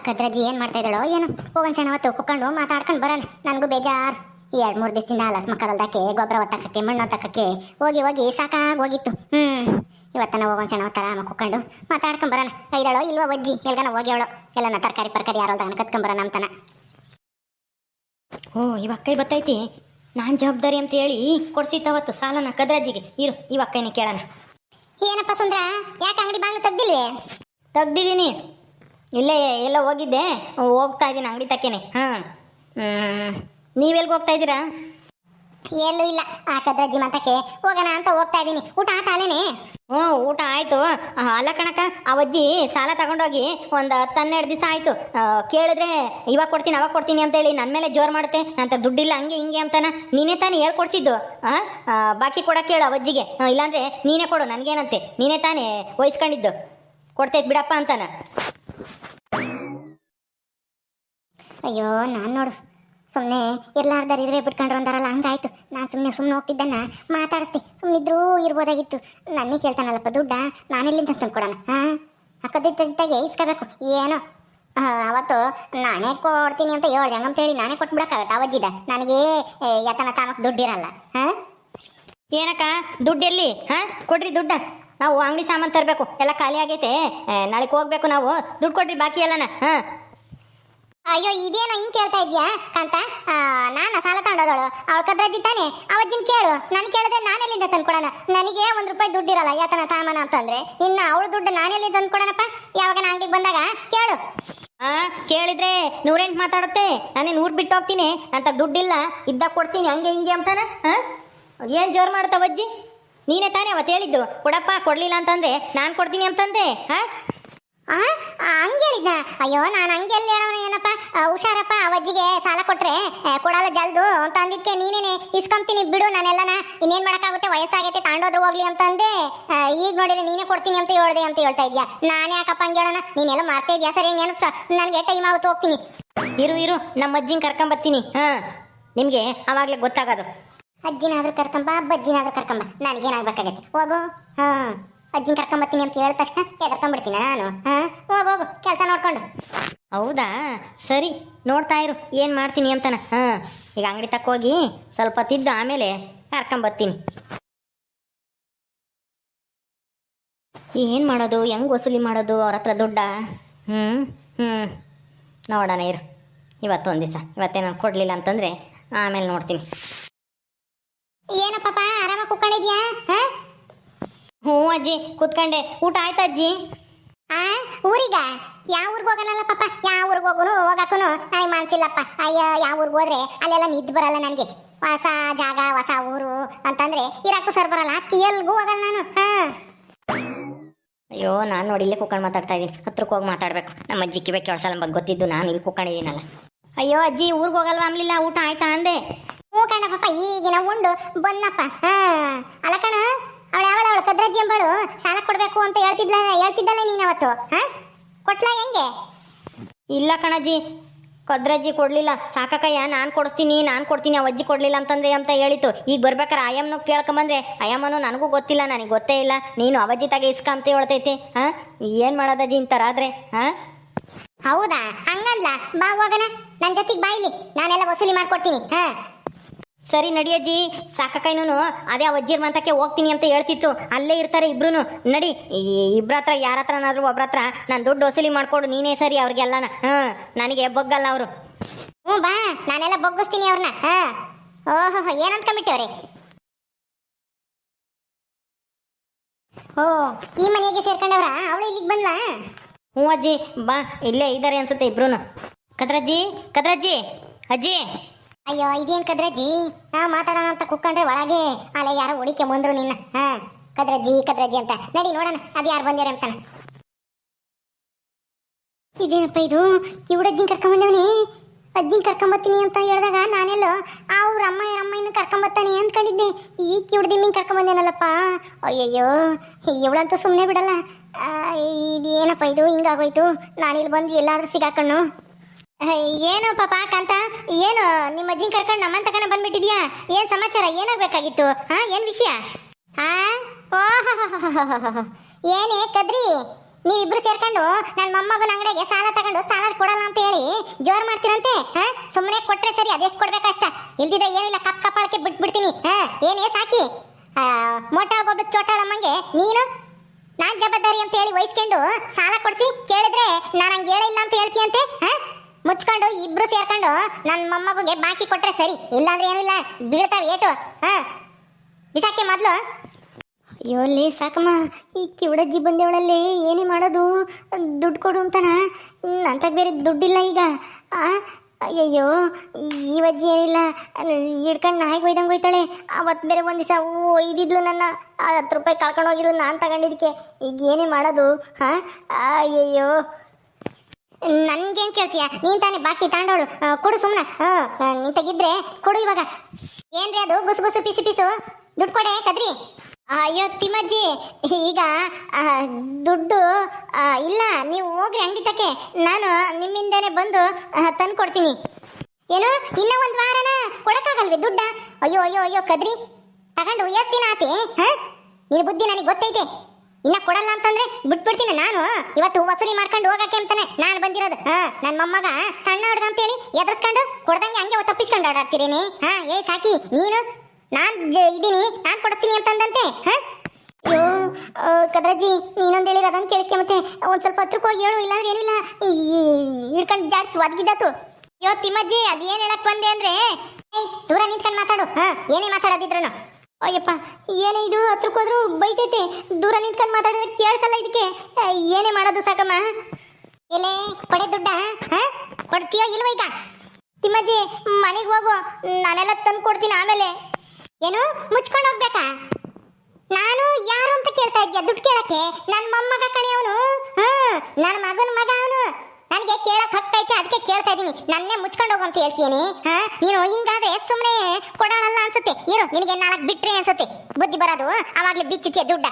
ಅಕ್ಕದ್ರಜ್ಜಿ ಏನು ಮಾಡ್ತಾ ಇದ್ದಾಳೋ ಏನು. ಹೋಗೋಣ ಸಣ್ಣ ಹೊತ್ತು ಕುಕ್ಕೊಂಡು ಮಾತಾಡ್ಕೊಂಡು ಬರೋಣ. ನನಗೂ ಬೇಜಾರು. ಎರಡು ಮೂರು ದಿವಸದಿಂದ ಲಸ್ ಮಕ್ಕಳಲ್ದಕ್ಕೆ ಗೊಬ್ಬರ ಒತ್ತಕ್ಕೆ ಮಣ್ಣು ಒತ್ತಕ್ಕೆ ಹೋಗಿ ಹೋಗಿ ಸಾಕಾಗಿ ಹೋಗಿತ್ತು. ಹ್ಞೂ ಇವತ್ತನ ಹೋಗೋ ಸಣ್ಣ ಹೊತ್ತರ ಆಮ ಕುಕ್ಕೊಂಡು ಮಾತಾಡ್ಕೊಂಡು ಬರೋಣ. ಕೈದಾಳೋ ಇಲ್ವೋ ಅಜ್ಜಿ? ಎಲ್ಗನ ಹೋಗ್ಯವಳು ಎಲ್ಲನ ತರಕಾರಿ ಪರ್ಕಾರಿ ಯಾರೋ ತಗೊಂಡು ಕತ್ಕೊಂಬರೋಣ ಅಂತನ. ಓ ಇವಾಗ ಕೈ ಬತ್ತೈತಿ. ನಾನು ಜವಾಬ್ದಾರಿ ಅಂತ ಹೇಳಿ ಕೊಡ್ಸಿತ್ತವತ್ತು ಸಾಲನ ಕದ್ರಾಜಿಗೆ ಇರು ಇವಾಗ ಕೈನ ಕೇಳೋಣ. ಏನಪ್ಪ ಸುಂದ್ರ? ಯಾಕೆ ಅಂಗಡಿ ಬಾಗಿಲು ತೆಗ್ದಿಲ್ವೇ? ತೆಗ್ದಿದ್ದೀನಿ ಇಲ್ಲೇ ಎಲ್ಲ ಹೋಗಿದ್ದೆ. ಹೋಗ್ತಾ ಇದ್ದೀನಿ ಅಂಗಡಿ ತಕ್ಕೇನೆ. ಹಾಂ. ನೀವೆಲ್ಗೆ ಹೋಗ್ತಾ ಇದ್ದೀರಾ? ಎಲ್ಲೂ ಇಲ್ಲ. ಆ ಕದ್ರಜ್ಜಿ ಮತಕ್ಕೆ ಹೋಗೋಣ ಅಂತ ಹೋಗ್ತಾ ಇದ್ದೀನಿ. ಊಟ ಆತ ಅಲ್ಲೇನೆ? ಹ್ಞೂ ಊಟ ಆಯಿತು. ಅಲ್ಲ ಕಣಕ ಆ ಅಜ್ಜಿ ಸಾಲ ತಗೊಂಡೋಗಿ ಒಂದು ಹತ್ತು ಹನ್ನೆರಡು ದಿವಸ ಆಯಿತು. ಕೇಳಿದ್ರೆ ಇವಾಗ ಕೊಡ್ತೀನಿ ಅವಾಗ ಕೊಡ್ತೀನಿ ಅಂತೇಳಿ ನನ್ನ ಮೇಲೆ ಜೋರು ಮಾಡುತ್ತೆ. ಅಂತ ದುಡ್ಡಿಲ್ಲ ಹಂಗೆ ಹಿಂಗೆ ಅಂತಾನ. ನೀನೇ ತಾನೇ ಹೇಳ್ಕೊಡ್ಸಿದ್ದು. ಬಾಕಿ ಕೊಡಕ್ಕೆ ಹೇಳು ಅವಜ್ಜಿಗೆ ಇಲ್ಲಾಂದ್ರೆ ನೀನೇ ಕೊಡು ನನಗೇನಂತೆ. ನೀನೇ ತಾನೇ ವಹಿಸ್ಕೊಂಡಿದ್ದು. ಕೊಡ್ತೈತೆ ಬಿಡಪ್ಪ ಅಂತಾನ. ಅಯ್ಯೋ, ನಾನು ನೋಡು. ಸುಮ್ಮನೆ ಇರ್ಲಾರ್ದಾರ ಇರುವೆ ಬಿಟ್ಕೊಂಡ್ರು ಅಂದಾರಲ್ಲ, ಹಂಗಾಯ್ತು. ನಾನು ಸುಮ್ಮನೆ ಸುಮ್ಮನೆ ಹೋಗ್ತಿದ್ದನ್ನ ಮಾತಾಡಿಸ್ತಿ. ಸುಮ್ಮನಿದ್ರೂ ಇರ್ಬೋದಾಗಿತ್ತು. ನನ್ನೇ ಕೇಳ್ತಾನಲ್ಲಪ್ಪ ದುಡ್ಡ? ನಾನೆಲ್ಲಿಂದ ತಂದ್ಕೊಡೋಣ, ಹಾಂ? ಅಕ್ಕದಿದ್ದಾಗೆ ಇಸ್ಕೋಬೇಕು. ಏನೋ? ಅವತ್ತು ನಾನೇ ಕೊಡ್ತೀನಿ ಅಂತ ಹೇಳ್ದೆ. ಹಂಗಂತ ಹೇಳಿ ನಾನೇ ಕೊಟ್ಬಿಡಕ್ಕಾಗತ್ತೆ ಅವಜ್ಜಿದ? ನನಗೆ ಯತನ ತಾಮಕ್ ದುಡ್ಡಿರಲ್ಲ, ಹಾಂ? ಏನಕ್ಕ, ದುಡ್ಡು ಎಲ್ಲಿ, ಹಾಂ? ಕೊಡ್ರಿ ದುಡ್ಡ. ನಾವು ಅಂಗಡಿ ಸಾಮಾನು ತರಬೇಕು. ಎಲ್ಲ ಖಾಲಿ ಆಗೈತೆ. ನಾಳೆಗೆ ಹೋಗ್ಬೇಕು ನಾವು. ದುಡ್ಡು ಕೊಡ್ರಿ ಬಾಕಿ ಎಲ್ಲನ, ಹಾಂ? ಅಯ್ಯೋ, ಇದೇನೋ ಹಿಂಗೆ ಕೇಳ್ತಾ ಇದ್ಯಾ, ಕಾಂತ? ನಾನು ಸಾಲ ತಗೊಂಡೋದಳು ಅವಳ ಕದ್ರಜ್ಜಿ ತಾನೆ ಅವಜ್ಜಿನ ಕೇಳು. ನಾನು ಕೇಳಿದ್ರೆ ನಾನೆಲ್ಲಿಂದ ತಂದ್ಕೊಡೋಣ? ನನಗೆ ಒಂದು ರೂಪಾಯಿ ದುಡ್ಡಿರಲ್ಲ, ಯಾತನ ತಾಮನ ಅಂತಂದ್ರೆ. ಇನ್ನ ಅವಳ ದುಡ್ಡು ನಾನೆಲ್ಲಿ ತಂದ್ಕೊಡೋಣಪ್ಪ? ಯಾವಾಗ ನಾ ಅಂಗಡಿಗೆ ಬಂದಾಗ? ಕೇಳು. ಆ, ಕೇಳಿದ್ರೆ ನೂರೆಂಟು ಮಾತಾಡುತ್ತೆ. ನಾನೇನು ಊರು ಬಿಟ್ಟು ಹೋಗ್ತೀನಿ? ಅಂತ ದುಡ್ಡಿಲ್ಲ ಇದ್ದಾಗ ಕೊಡ್ತೀನಿ, ಹಂಗೆ ಹಿಂಗೆ ಅಂತಾನ? ಹಾಂ ಏನು ಜೋರು ಮಾಡ್ತಾವಜ್ಜಿ ನೀನೇ ತಾನೇ ಅವತ್ತು ಹೇಳಿದ್ದು. ಕೊಡಪ್ಪ, ಕೊಡಲಿಲ್ಲ ಅಂತಂದ್ರೆ ನಾನು ಕೊಡ್ತೀನಿ ಅಂತಂದೆ. ಹಾಂ ಹೇಳಿದ್ನ ಅಯ್ಯೋ ನಾನು ಹಂಗೆ ಎಲ್ಲಿ ಹೇಳೋಣ ಏನಪ್ಪ? ಹುಷಾರಪ್ಪ ಅವಜ್ಜಿಗೆ ಸಾಲ ಕೊಟ್ರೆ ಕೊಡಲ್ಲ ಜಲ್ದು. ಅಂತ ಅಂದಿದ್ಕೆ ನೀನೇನೆ ಇಸ್ಕೊಂತೀನಿ ಬಿಡು ನಾನೆಲ್ಲನ. ಇನ್ನೇನು ಮಾಡೋಕ್ಕಾಗುತ್ತೆ? ವಯಸ್ಸಾಗೈತೆ ತಾಂಡೋದ್ರು ಹೋಗ್ಲಿ ಅಂತ ಅಂದೆ ಈಗ ನೋಡಿದ್ರೆ ನೀನೇ ಕೊಡ್ತೀನಿ ಅಂತ ಹೇಳ್ದೆ ಅಂತ ಹೇಳ್ತಾ ಇದ್ಯಾ? ನಾನು ಯಾಕಪ್ಪ ಹಂಗೆ ಹೇಳೋಣ? ನೀನೆಲ್ಲ ಮಾಡ್ತಾ ಇದೆಯಾ? ಸರಿ ನೆನಪ್ಸ ನನಗೆ ಟೈಮ್ ಆಗುತ್ತೆ ಹೋಗ್ತೀನಿ. ಇರು ಇರು ನಮ್ಮ ಅಜ್ಜಿನ ಕರ್ಕೊಂಬರ್ತೀನಿ ಹಾಂ. ನಿಮಗೆ ಅವಾಗಲೇ ಗೊತ್ತಾಗೋದು. ಅಜ್ಜಿನಾದ್ರೂ ಕರ್ಕೊಂಬ ಬಜ್ಜಿನಾದ್ರೂ ಕರ್ಕೊಂಬ. ನನಗೇನಾಗಬೇಕಾಗತ್ತೆ ಹೋಗು. ಹಾ. ಅಜ್ಜಿನ ಕರ್ಕೊಂಬರ್ತೀನಿ ಅಂತ ಹೇಳಿದ ತಕ್ಷಣ ಎದರ್ಕೊಂಡ್ಬಿಡ್ತೀನಿ ನಾನು. ಹಾ? ಹೋಗು ಹೋಗು ಕೆಲಸ ನೋಡ್ಕೊಂಡು. ಹೌದಾ? ಸರಿ ನೋಡ್ತಾ ಇರು ಏನು ಮಾಡ್ತೀನಿ ಅಂತಾನೆ. ಹಾಂ ಈಗ ಅಂಗಡಿ ತಕ್ಕೋಗಿ ಸ್ವಲ್ಪ ತಿದ್ದು ಆಮೇಲೆ ಕರ್ಕೊಂಬರ್ತೀನಿ ಏನು ಮಾಡೋದು? ಹೆಂಗೆ ವಸೂಲಿ ಮಾಡೋದು ಅವ್ರ ಹತ್ರ ದುಡ್ಡ? ಹ್ಞೂ ಹ್ಞೂ ನೋಡೋಣ ಇರು. ಇವತ್ತೊಂದು ದಿವಸ. ಇವತ್ತೇ ನಾನು ಕೊಡಲಿಲ್ಲ ಅಂತಂದರೆ ಆಮೇಲೆ ನೋಡ್ತೀನಿ. ಏನಪ್ಪಪ್ಪ ಆರಾಮಾಗಿ ಕುತ್ಕೊಂಡಿದ್ಯಾ? ಹಾ? ಹ್ಞೂ ಅಜ್ಜಿ ಕೂತ್ಕೊಂಡೆ. ಊಟ ಆಯ್ತಾ ಅಜ್ಜಿ? ಆ ಊರಿಗ? ಯಾವ ಊರಿಗೆ ಹೋಗೋಣಲ್ಲ ಪಾಪ? ಯಾವ ಊರಿಗೆ ಹೋಗೋನು? ಹೋಗಕ್ಕೂ ನನಗೆ ಮನ್ಸಿಲ್ಲಪ್ಪ. ಅಯ್ಯೋ ಯಾವ ಊರಿಗೆ ಹೋದ್ರೆ ಅಲ್ಲೆಲ್ಲ ನಿದ್ದು ಬರಲ್ಲ ನನಗೆ. ಹೊಸ ಜಾಗ ಹೊಸ ಊರು ಅಂತಂದ್ರೆ ಇರಾಕು ಸರ್ ಬರಲ್ಲ. ಎಲ್ಗೂ ಹೋಗಲ್ಲ ನಾನು. ಹಾ. ಅಯ್ಯೋ ನಾನು ನೋಡಿ ಇಲ್ಲೇ ಕೂತ್ಕೊಂಡು ಮಾತಾಡ್ತಾ ಇದ್ದೀನಿ. ಹತ್ರಕ್ಕೆ ಹೋಗಿ ಮಾತಾಡಬೇಕು. ನಮ್ಮ ಅಜ್ಜಿ ಕಿವೆ ಕೆಲಸ ಬಗ್ಗೆ ಗೊತ್ತಿದ್ದು. ನಾನು ಇಲ್ಲಿ ಕೂತ್ಕೊಂಡಿದ್ದೀನಲ್ಲ. ಅಯ್ಯೋ ಅಜ್ಜಿ ಊರಿಗೆ ಹೋಗಲ್ವಾ ಅಮ್ಲಿಲ್ಲ ಊಟ ಆಯ್ತಾ ಅಂದೆ? ಹ್ಞೂ ಕಣಪ್ಪ ಈಗಿನ ಉಂಡು. ಬನ್ನಪ್ಪ. ಹಾ. ಅಲ್ಲ ಕಣ ಅವಳ ಅವಳ ಅವಳ? ಕದ್ರಜ್ಜಿ ಎಂಬಳು ಸಾಲ ಕೊಡ್ಬೇಕು ಅಂತ ಹೇಳ್ತಿದ್ಲ ಹೇಳ್ತಿದ್ದಲ್ಲ ನೀನು ಅವತ್ತು ಹಾ? ಕೊಟ್ಲ ಹೆಂಗೆ? ಇಲ್ಲ ಕಣಜ್ಜಿ. ಕದ್ರಜ್ಜಿ ಕೊಡಲಿಲ್ಲ. ಸಾಕಕ್ಕಯ್ಯ ನಾನು ಕೊಡ್ತೀನಿ ನಾನು ಕೊಡ್ತೀನಿ ಆ ಅಜ್ಜಿ ಕೊಡಲಿಲ್ಲ ಅಂತಂದ್ರೆ ಅಂತ ಹೇಳಿತು ಈಗ ಬರ್ಬೇಕಾರೆ ಆಯಮ್ಮನ ಕೇಳ್ಕೊಂಬಂದ್ರೆ ಆಯಮ್ಮನು ನನಗೂ ಗೊತ್ತಿಲ್ಲ ನನಗೆ ಗೊತ್ತೇ ಇಲ್ಲ. ನೀನು ಅವಜ್ಜಿ ತಾಗೆ ಇಸ್ಕ ಅಂತ ಹೇಳ್ತೈತಿ ಹಾಂ? ಏನು ಮಾಡೋದಜ್ಜಿ ಇಂಥರಾದ್ರೆ ಹಾಂ? ಹೌದಾ? ಹಂಗಲ್ಲ ಬಾ ಹೋಗಣ. ನನ್ನ ಜೊತೆಗೆ ಬಾಯ್ಲಿ ನಾನೆಲ್ಲ ವಸೂಲಿ ಮಾಡ್ಕೊಡ್ತೀನಿ ಹಾ? ಸರಿ ನಡಿಯಜ್ಜಿ ಸಾಕಕ್ಕೈನೂ ಅದೇ ಆ ಅಜ್ಜಿರ್ ಮಂತಕ್ಕೆ ಹೋಗ್ತೀನಿ ಅಂತ ಹೇಳ್ತಿತ್ತು. ಅಲ್ಲೇ ಇರ್ತಾರೆ ಇಬ್ರು ನಡಿ ಇಬ್ರ ಹತ್ರ ಯಾರ ಹತ್ರನಾದ್ರೂ ಒಬ್ರ ಹತ್ರ ನಾನು ದುಡ್ಡು ವಸೂಲಿ ಮಾಡ್ಕೊಡು ನೀನೇ ಸರಿ ಅವ್ರಿಗೆಲ್ಲನ. ಹಾಂ ನನಗೆ ಬೊಗ್ಗಲ್ಲ ಅವರು. ಹ್ಞೂ ಬಾ ನಾನೆಲ್ಲ ಬೊಗ್ಗಿಸ್ತೀನಿ ಅವ್ರನ್ನ ಹಾಂ. ಓಹೋ ಏನ್ ಅನ್ಕೊಂಬಿಟ್ಟವ್ರೆ ಓ ಈ ಮನೆಗೆ ಸೇರ್ಕೊಂಡವ್ರ? ಅವಳು ಇಲ್ಲಿಗೆ ಬಂದ್ಲಾ? ಹ್ಞೂ ಅಜ್ಜಿ ಬಾ ಇಲ್ಲೇ ಇದ್ದಾರೆ ಅನ್ಸುತ್ತೆ ಇಬ್ರು ಕದ್ರಜ್ಜಿ ಕದ್ರಜ್ಜಿ ಅಜ್ಜಿ. ಅಯ್ಯೋ, ಇದೇನ್ ಕದ್ರಜ್ಜಿ? ನಾ ಮಾತಾಡೋಣ ಅಂತ ಕುಕ್ಕಂಡ್ರೆ ಒಳಗೆ ಅಲ್ಲ ಯಾರೋ ಹುಡಿಕೆ ಬಂದ್ರು ನಿನ್ನ. ಹಾ, ಕದ್ರಜ್ಜಿ ಕದ್ರಜ್ಜಿ ಅಂತ. ನಡಿ ನೋಡೋಣ, ಅದು ಯಾರು ಬಂದಿರ ಅಂತಾನ. ಇದೇನಪ್ಪ ಇದು? ಕಿವುಡಜ್ಜಿನ ಕರ್ಕೊಂಬಂದವನಿ? ಅಜ್ಜಿನ ಕರ್ಕೊಂಬತ್ತೀನಿ ಅಂತ ಹೇಳಿದಾಗ ನಾನೆಲ್ಲೋ ಅವ್ರ ಅಮ್ಮ ಅಮ್ಮನ ಕರ್ಕೊಂಬತ್ತಾನೆ ಅಂದ್ಕೊಂಡಿದ್ದೆ. ಈ ಕಿವುಡ್ದಿಮ್ಮಿನ ಕರ್ಕೊಂಬಂದೇನಲ್ಲಪ್ಪ? ಅಯ್ಯಯ್ಯೋ, ಇವಳಂತೂ ಸುಮ್ಮನೆ ಬಿಡಲ್ಲ. ಇದೇನಪ್ಪ ಇದು? ಹಿಂಗಾಗೋಯ್ತು. ನಾನಿಲ್ಲಿ ಬಂದು ಎಲ್ಲಾದ್ರೂ ಸಿಗಾಕಣ್ಣು. ಏನು ಪಾಪ ಕಾಂತ ಏನು, ನಿಮ್ಮ ಅಜ್ಜಿನ ಕರ್ಕೊಂಡು ನಮ್ಮನ್ ತಕನ ಬಂದ್ಬಿಟ್ಟಿದ್ಯಾ? ಏನ್ ಸಮಾಚಾರ? ಏನಾಗ್ಬೇಕಾಗಿತ್ತು? ಹಾ, ಏನ್ ವಿಷಯ? ಹಾ? ಏನೇ ಕದ್ರಿ? ನೀವಿಬ್ರು ಸೇರ್ಕೊಂಡು ನನ್ನ ಮೊಮ್ಮಗನ ಅಂಗಡಿಗೆ ಸಾಲ ತಗೊಂಡು ಸಾಲ ಕೊಡಲ್ಲ ಅಂತ ಹೇಳಿ ಜೋರ್ ಮಾಡ್ತೀರಂತೆ? ಹಾ? ಸುಮ್ಮನೆ ಕೊಟ್ರೆ ಸರಿ, ಅದೆಷ್ಟು ಕೊಡ್ಬೇಕಷ್ಟ ಇಲ್ದಿದ್ರೆ ಏನಿಲ್ಲ, ಕಪ್ ಕಪ್ಪಾಳಕ್ಕೆ ಬಿಟ್ಬಿಡ್ತೀನಿ ಹಾ, ಏನೇ ಸಾಕಿ? ಮೋಟಾಳ್ಗೊಬ್ಬ ಚೋಟಾಳಮ್ಮಂಗೆ ನೀನು? ನಾನ್ ಜವಾಬ್ದಾರಿ ಅಂತ ಹೇಳಿ ವಹಿಸ್ಕೊಂಡು ಸಾಲ ಕೊಡ್ಸಿ? ಕೇಳಿದ್ರೆ ನಾನು ಹಂಗೆ ಹೇಳಿಲ್ಲ ಅಂತ ಹೇಳ್ತೀಯಂತೆ? ಹಾ? ಮುಚ್ಕೊಂಡು ಇಬ್ರು ಸೇರ್ಕೊಂಡು ನನ್ನ ಮೊಮ್ಮಗುಗೆ ಬಾಕಿ ಕೊಟ್ರೆ ಸರಿ. ಇಲ್ಲಾಂದ್ರೆ ಏನಿಲ್ಲ ಬೀಳ್ತಾವೆ ಏಟು. ಹಾ? ಬಿಸಾಕೆ ಮೊದಲು. ಅಯ್ಯೋ, ಲೇ, ಸಾಕಮ್ಮ. ಈ ಕಿವಡಜ್ಜಿ ಬಂದೇವಳಲ್ಲಿ, ಏನೇ ಮಾಡೋದು? ದುಡ್ಡು ಕೊಡು ಅಂತಾನ? ಅಂತ ಬೇರೆ ದುಡ್ಡಿಲ್ಲ ಈಗ. ಅಯ್ಯಯ್ಯೋ, ಈ ಅಜ್ಜಿ ಏನಿಲ್ಲ ಹಿಡ್ಕೊಂಡು ನಾಯಿಗೆ ಒಯ್ದಂಗೆ ಹೋಯ್ತಾಳೆ. ಅವತ್ತು ಬೇರೆ ಒಂದು ದಿವಸ ಒಯ್ದಿದ್ಲು ನನ್ನ. ಹತ್ತು ರೂಪಾಯಿ ಕಳ್ಕೊಂಡು ಹೋಗಿದ್ಲು ನಾನು ತಗೊಂಡಿದ್ದಕ್ಕೆ ಈಗ ಏನೇ ಮಾಡೋದು? ಹಾಂ? ಅಯ್ಯಯ್ಯೋ. ನನ್ಗೇನ್ ಕೇಳ್ತೀಯ? ನೀನ್ ತಾನೇ ಬಾಕಿ ತಾಂಡೋಳು. ಕೊಡು ಸುಮ್ಮನೆ ಹಾಂ ನೀನ್ ತೆಗಿದ್ರೆ ಕೊಡು ಇವಾಗ. ಏನ್ರಿ ಅದು? ಗುಸು ಗುಸು ಪಿಸು ಪಿಸು. ದುಡ್ಡು ಕೊಡೆ, ಕದ್ರಿ. ಅಯ್ಯೋ, ತಿಮ್ಮಜ್ಜಿ. ಈಗ ದುಡ್ಡು ಇಲ್ಲ, ನೀವು ಹೋಗ್ರಿ ಅಂಗಡಿ ತಕ್ಕೆ ನಾನು ನಿಮ್ಮಿಂದನೇ ಬಂದು ತಂದು ಕೊಡ್ತೀನಿ ಏನು? ಇನ್ನ ಒಂದು ವಾರನ? ಕೊಡಕ್ಕಾಗಲ್ವಿ ದುಡ್ಡ? ಅಯ್ಯೋ ಅಯ್ಯೋ ಅಯ್ಯೋ, ಕದ್ರಿ. ತಗೊಂಡು, ಎಷ್ಟು ದಿನ ಆತಿ, ಹಾ? ಬುದ್ಧಿ ನನಗೆ ಗೊತ್ತೈತೆ. ಇನ್ನ ಕೊಡಲ್ಲ ಅಂತಂದ್ರೆ ಬಿಟ್ಬಿಡ್ತೀನಿ ನಾನು. ಇವತ್ತು ವಸೂಲಿ ಮಾಡ್ಕೊಂಡು ಹೋಗಕ್ಕೆ ಅಂತಾನೆ ನಾನು ಬಂದಿರೋದು. ಹಾ ನನ್ನ ಮೊಮ್ಮಗ ಸಣ್ಣ ಹುಡುಗ ಅಂತೇಳಿ ಎದರ್ಸ್ಕೊಂಡು ಕೊಡ್ದಂಗೆ ಹಂಗೆ ತಪ್ಪಿಸ್ಕೊಂಡು ಓಡಾಡ್ತಿದ್ದೀನಿ. ಹಾ, ಏ ಸಾಕಿ, ನೀನು? ನಾನ್ ಇದ್ದೀನಿ ನಾನ್ ಕೊಡ್ತೀನಿ ಅಂತಂದಂತೆ, ಹಾ? ಅಯ್ಯೋ ಕದ್ರಜ್ಜಿ, ನೀನೊಂದು ಹೇಳಿರ ಅದನ್ನ ಕೇಳಿಸ್ಕೆ ಮತ್ತೆ ಒಂದ್ ಸ್ವಲ್ಪ ಹತ್ರಕ್ಕೆ ಹೋಗಿ ಹೇಳು, ಇಲ್ಲಾಂದ್ರೆ ಏನಿಲ್ಲ. ಹಿಡ್ಕೊಂಡು ಜಾಡ್ಸ್ ಒದ್ಗಿದ್ದಾತು ಅಯ್ಯೋ ತಿಮ್ಮಜ್ಜಿ ಏನ್ ಹೇಳಕ್ ಬಂದೆ ಅಂದ್ರೆ? ದೂರ ನಿಂತ್ಕೊಂಡು ಮಾತಾಡು. ಹಾ, ಏನೇ ಮಾತಾಡೋದಿದ್ರನು. ಅಯ್ಯಪ್ಪ, ಏನೇ ಇದು? ಹತ್ರಕ್ಕೆ ಹೋದ್ರು ಬೈತೈತೆ. ದೂರ ನಿಂತ್ಕೊಂಡು ಮಾತಾಡಿದ್ರೆ ಕೇಳಿಸಲ್ಲ ಇದಕ್ಕೆ. ಏನೇ ಮಾಡೋದು ಸಾಕಮ್ಮ? ಎಲೆ, ಕೊಡೆ ದುಡ್ಡ, ಹಾ? ಕೊಡ್ತೀಯೋ ಇಲ್ವ ಈಗ? ತಿಮ್ಮಜ್ಜಿ, ಮನೆಗೆ ಹೋಗು. ನಾನೆಲ್ಲ ತಂದು ಕೊಡ್ತೀನಿ ಆಮೇಲೆ. ಏನು? ಮುಚ್ಕೊಂಡು ಹೋಗ್ಬೇಕಾ? ನಾನು ಯಾರು ಅಂತ ಕೇಳ್ತಾ ಇದ್ಯಾ ದುಡ್ಡು ಕೇಳಕ್ಕೆ? ನನ್ನ ಮೊಮ್ಮಗ ಕಣೆ ಅವನು. ಹ್ಮ್ ನನ್ನ ಮಗನ ಮಗ ಅವನು. ನನಗೆ ಕೇಳಕ್ ಹಕ್ಕೈತೆ ಅದಕ್ಕೆ ಕೇಳ್ತಾ ಇದೀನಿ. ನನ್ನೇ ಮುಚ್ಕೊಂಡು ಹೋಗು ಅಂತ ಹೇಳ್ತೀನಿ ಹಾ? ನೀನು ಹಿಂಗಾದ್ರೆ ಸುಮ್ಮನೆ ಕೊಡೋಣಲ್ಲ ಅನ್ಸುತ್ತೆ. ಇರು, ನಿನಗೆ ನಾಲ್ಕು ಬಿಟ್ರೆ ಅನ್ಸುತ್ತೆ. ಬುದ್ಧಿ ಬರೋದು ಅವಾಗ್ಲೇ ಬಿಚ್ಚಿತ್ತೆ ದುಡ್ಡ?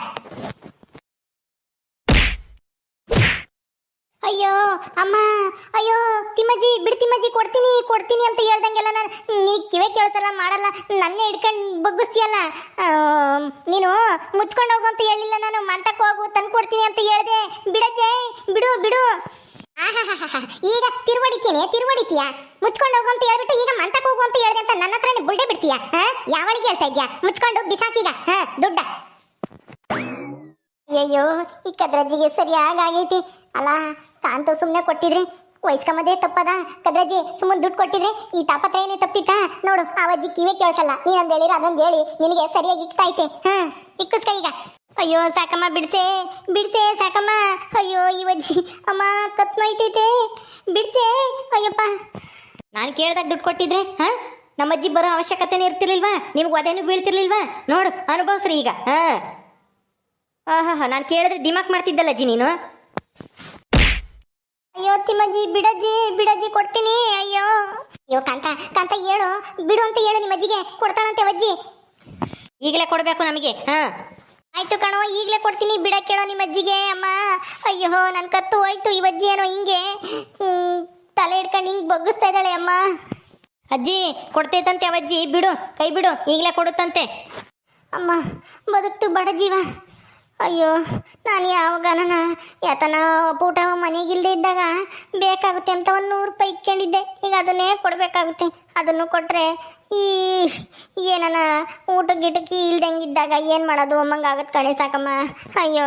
ಅಯ್ಯೋ, ಅಮ್ಮ, ಅಯ್ಯೋ, ತಿಮ್ಮಜ್ಜಿ, ಬಿಡು ತಿಮ್ಮಜ್ಜಿ, ಕೊಡ್ತೀನಿ ಕೊಡ್ತೀನಿ ಅಂತ ಹೇಳ್ದಂಗೆಲ್ಲ ನಾನು ನೀ ಕಿವೆ ಕೇಳ್ತಲ್ಲ ಮಾಡಲ್ಲ, ನನ್ನೇ ಹಿಡ್ಕೊಂಡು ಬಗ್ಗಿಸ್ತೀಯಲ್ಲ? ನೀನು ಮುಚ್ಕೊಂಡು ಹೋಗು ಅಂತ ಹೇಳಿಲ್ಲ ನಾನು ಮಂತಕ್ಕೆ ಹೋಗು ತಂದು ಕೊಡ್ತೀನಿ ಅಂತ ಹೇಳಿದೆ. ಬಿಡಜ್ಜೆ, ಬಿಡು ಬಿಡು. ಈಗ ತಿರುವಡಿತೀನಿ ತಿರುವಡಿತೀಯ ಮುಚ್ಕೊಂಡು ಹೋಗು ಅಂತ ಹೇಳ್ಬಿಟ್ಟು ಈಗ ಮಂತಕ್ಕೆ ಹೋಗು ಅಂತ ಹೇಳ್ದೆ ಅಂತ ನನ್ನ ಹತ್ರನೇ ಬುಲ್ಡೆ ಬಿಡ್ತೀಯ? ಯಾವಳಿಗೆ ಹೇಳ್ತಾ ಇದ್ಯಾ ಮುಚ್ಕೊಂಡು ಬಿಸಾಕೀಗ ದುಡ್ಡ. ಅಯ್ಯಯ್ಯೋ, ಈ ಕದ್ರಜ್ಜಿಗೆ ಸರಿಯಾಗೈತಿ ಅಲ್ಲ ಕಾಂತು ಸುಮ್ಮನೆ ಕೊಟ್ಟಿದ್ರಿ ವಯಸ್ಕಮದೇ ತಪ್ಪದ. ಕದ್ರಜ್ಜಿ, ಸುಮ್ಮನೆ ದುಡ್ಡು ಕೊಟ್ಟಿದ್ರೆ ಈ ತಾಪತ್ರ ಏನೇ ತಪ್ಪಿತ್ತ? ನೋಡು, ಆ ಅಜ್ಜಿ ಕಿವಿ ಕೇಳಿಸಲ್ಲ. ನೀನೊಂದು ಹೇಳಿರ ಅದೊಂದು ಹೇಳಿ, ನಿನಗೆ ಸರಿಯಾಗಿ ಇಕ್ತೈತೆ ಹಾ, ಇಕ್ಕಿಸ್ಕ ಈಗ. ಅಯ್ಯೋ ಸಾಕಮ್ಮ ಬಿಡ್ಸೆ ಬಿಡ್ಸೆ ಸಾಕಮ್ಮ. ಅಯ್ಯೋ ಈ ಅಜ್ಜಿ ಅಮ್ಮ ಕತ್ ನೋಯ್ತೈತೆ ಬಿಡ್ಸೆ ಅಯ್ಯಪ್ಪ. ನಾನು ಕೇಳ್ದಾಗ ದುಡ್ಡು ಕೊಟ್ಟಿದ್ರೆ ಹಾ? ನಮ್ಮ ಅಜ್ಜಿ ಬರೋ ಅವಶ್ಯಕತೆನೇ ಇರ್ತಿರ್ಲಿಲ್ವಾ? ನಿಮ್ಗೆ ಅದೇನು ಬೀಳ್ತಿರ್ಲಿಲ್ವಾ? ನೋಡು ಅನುಭವಿಸ್ರಿ ಈಗ ಹಾ? ಆಹಾ ನಾನು ಕೇಳಿದ್ರೆ ದಿಮಾಕ್ ಮಾಡ್ತಿದ್ದಲ್ಲ ಅಜ್ಜಿ ನೀನು? ಅಯ್ಯೋ ತಿಮ್ಮಜ್ಜಿ ಬಿಡಜ್ಜಿ ಬಿಡಜ್ಜಿ ಕೊಡ್ತೀನಿ ಅಯ್ಯೋ. ಅಯ್ಯೋ ಕಾಂತ ಕಾಂತ ಹೇಳು. ಬಿಡು ಅಂತ ಹೇಳು ನಿಮ್ಮ ಅಜ್ಜಿಗೆ ಕೊಡ್ತಾಳಂತೆ ಅಜ್ಜಿ ಈಗಲೇ ಕೊಡಬೇಕು ನಮಗೆ ಹಾ? ಆಯ್ತು ಕಣೋ, ಈಗಲೇ ಕೊಡ್ತೀನಿ, ಬಿಡ ಕೇಳೋ ನಿಮ್ಮ ಅಜ್ಜಿಗೆ, ಅಮ್ಮ. ಅಯ್ಯೋ ನನ್ನ ಕತ್ತು ಹೋಯ್ತು, ಈ ಅಜ್ಜಿ ಏನೋ ಹಿಂಗೆ. ತಲೆ ಹಿಡ್ಕೊಂಡು ಹಿಂಗೆ ಬಗ್ಗಿಸ್ತಾ ಇದ್ದಾಳೆ, ಅಮ್ಮ. ಅಜ್ಜಿ, ಕೊಡ್ತೈತಂತೆ ಅವಜ್ಜಿ ಬಿಡು, ಕೈ ಬಿಡು, ಈಗಲೇ ಕೊಡುತ್ತಂತೆ. ಅಮ್ಮ, ಬದುಕ್ತು ಬಡ ಜೀವ. ಅಯ್ಯೋ, ನಾನು ಯಾವಾಗ ನನ್ನ ಯಾತನ ಪೂಟ ಮನೆಗಿಲ್ದೇ ಇದ್ದಾಗ ಬೇಕಾಗುತ್ತೆ ಅಂತ ಒಂದು ನೂರು ರೂಪಾಯಿ ಇಟ್ಕೊಂಡಿದ್ದೆ ಈಗ ಅದನ್ನೇ ಕೊಡಬೇಕಾಗುತ್ತೆ. ಅದನ್ನು ಕೊಟ್ಟರೆ ಈ ಏನನ ಊಟ ಗಿಟಕಿ ಇಲ್ದಂಗೆ ಇದ್ದಾಗ ಏನು ಮಾಡೋದು? ಅಮ್ಮಂಗಾಗತ್ತೆ ಕಣೆ ಸಾಕಮ್ಮ. ಅಯ್ಯೋ.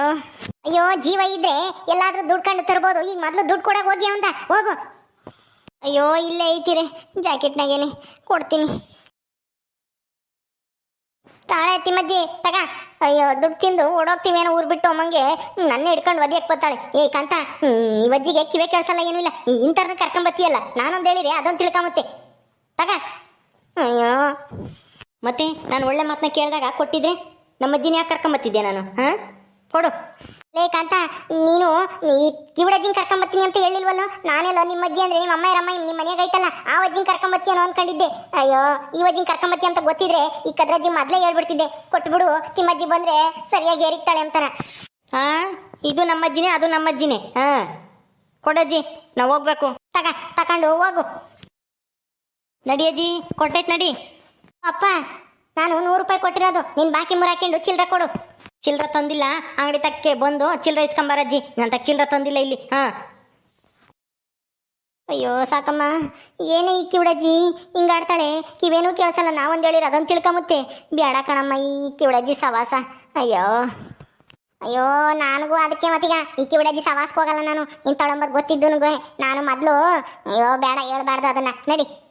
ಅಯ್ಯೋ, ಜೀವ ಇದ್ರೆ ಎಲ್ಲಾದರೂ ದುಡ್ಡು ಕಂಡು ತರ್ಬೋದು. ಈಗ ಮೊದಲು ದುಡ್ಡು ಕೊಡಕ್ಕೆ ಹೋಗಿ ಅಂತ. ಹೋಗು. ಅಯ್ಯೋ, ಇಲ್ಲೇ ಐತಿರಿ. ಜಾಕೆಟ್ನಾಗೇನೆ. ಕೊಡ್ತೀನಿ. ತಾಳೆ ತಿಮ್ಮಜ್ಜಿ ತಗ. ಅಯ್ಯೋ, ದುಡ್ಡು ತಿಂದು ಓಡೋಗ್ತೀವೇನೋ ಊರು ಬಿಟ್ಟು ಅಮ್ಮಂಗೆ ನನ್ನ ಹಿಡ್ಕೊಂಡು ಒದಿಯಕ್ಕೆ ಬರ್ತಾಳೆ ಏಕಂತ ಅಜ್ಜಿಗೆ ಕಿವೆ ಕೇಳಿಸಲ್ಲ ಏನೂ ಇಲ್ಲ. ಇಂಥರನ್ನ ಕರ್ಕೊಂಬತ್ತೀಯಲ್ಲ. ನಾನೊಂದು ಹೇಳಿರಿ, ಅದೊಂದು ತಿಳ್ಕೊಂಬತ್ತೆ ತಗ. ಅಯ್ಯೋ. ಮತ್ತೆ ನಾನು ಒಳ್ಳೆ ಮಾತನ್ನ ಕೇಳಿದಾಗ ಕೊಟ್ಟಿದ್ರೆ ನಮ್ಮ ಅಜ್ಜಿನ ಯಾಕೆ ಕರ್ಕೊಂಬತ್ತಿದ್ದೆ ನಾನು, ಹಾ? ಕೊಡು ಲೇ ಕಾಂತ, ನೀನು ಈ ಕಿವಿಡಜ್ಜಿನ ಕರ್ಕೊಂಬತ್ತೀನಿ ಅಂತ ಹೇಳಿಲ್ವಲ್ಲ? ನಾನೆಲ್ಲ ನಿಮ್ಮ ಅಜ್ಜಿ ಅಂದ್ರೆ ನಿಮ್ಮ ಅಮ್ಮ ರಮ್ಮ ನಿಮ್ಮ ಮನೆಯಾಗ ಐತಲ್ಲ, ಆ ಅಜ್ಜಿನ ಕರ್ಕೊಂಬತ್ತೀಯನೋ ಅನ್ಕೊಂಡಿದ್ದೆ. ಅಯ್ಯೋ, ಈ ಅಜ್ಜಿನ ಕರ್ಕೊಂಬತ್ತಿ ಅಂತ ಗೊತ್ತಿದ್ರೆ ಈ ಕದ್ರಜ್ಜಿ ಮೊದಲೇ ಹೇಳ್ಬಿಡ್ತಿದ್ದೆ. ಕೊಟ್ಬಿಡು ತಿಮ್ಮಜ್ಜಿ ಬಂದ್ರೆ ಸರಿಯಾಗಿ ಏರಿಕ್ತಾಳೆ ಅಂತಾನ. ಹಾ ಇದು ನಮ್ಮ ಅಜ್ಜಿನೇ, ಅದು ನಮ್ಮ ಅಜ್ಜಿನೇ, ಹಾ? ಕೊಡಜ್ಜಿ ನಾವು ಹೋಗ್ಬೇಕು. ತಗ ತಗೊಂಡು ಹೋಗು. ನಡಿ ಅಜ್ಜಿ, ಕೊಟ್ಟೈತ್ ನಡಿ. ಅಪ್ಪ, ನಾನು ನೂರು ರೂಪಾಯಿ ಕೊಟ್ಟಿರೋದು, ನಿನ್ ಬಾಕಿ ಮುರಾಕೊಂಡು ಚಿಲ್ರ ಕೊಡು. ಚಿಲ್ರ ತಂದಿಲ್ಲ, ಅಂಗಡಿ ತಕ್ಕೆ ಬಂದು ಚಿಲ್ರ ಇಸ್ಕೊಂಬಾರಜ್ಜಿ ತಕ್ಕ ಚಿಲ್ರ ತಂದಿಲ್ಲ ಇಲ್ಲಿ, ಹಾ. ಅಯ್ಯೋ, ಸಾಕಮ್ಮ. ಏನೇ ಈ ಕಿವಡಜ್ಜಿ ಹಿಂಗಾಡ್ತಾಳೆ ಕಿವೇನೂ ಕೇಳಿಸಲ್ಲ, ನಾವೊಂದು ಹೇಳಿರ ಅದೊಂದು ತಿಳ್ಕೊಂಬುತ್ತೆ. ಬೇಡ ಕಣಮ್ಮ, ಈ ಕಿವಡಜ್ಜಿ ಸವಾಸ. ಅಯ್ಯೋ. ಅಯ್ಯೋ, ನನಗೂ ಅದಕ್ಕೆ ಮತ್ತೀಗ, ಈ ಕಿವಡಜ್ಜಿ ಸವಾಸಕ್ಕೆ ಹೋಗಲ್ಲ ನಾನು. ಇಂಥಳಂಬದ್ ಗೊತ್ತಿದ್ದು ನಾನು ಮೊದಲು. ಅಯ್ಯೋ ಬೇಡ ಹೇಳ್ಬಾರ್ದು ಅದನ್ನ. ನಡಿ.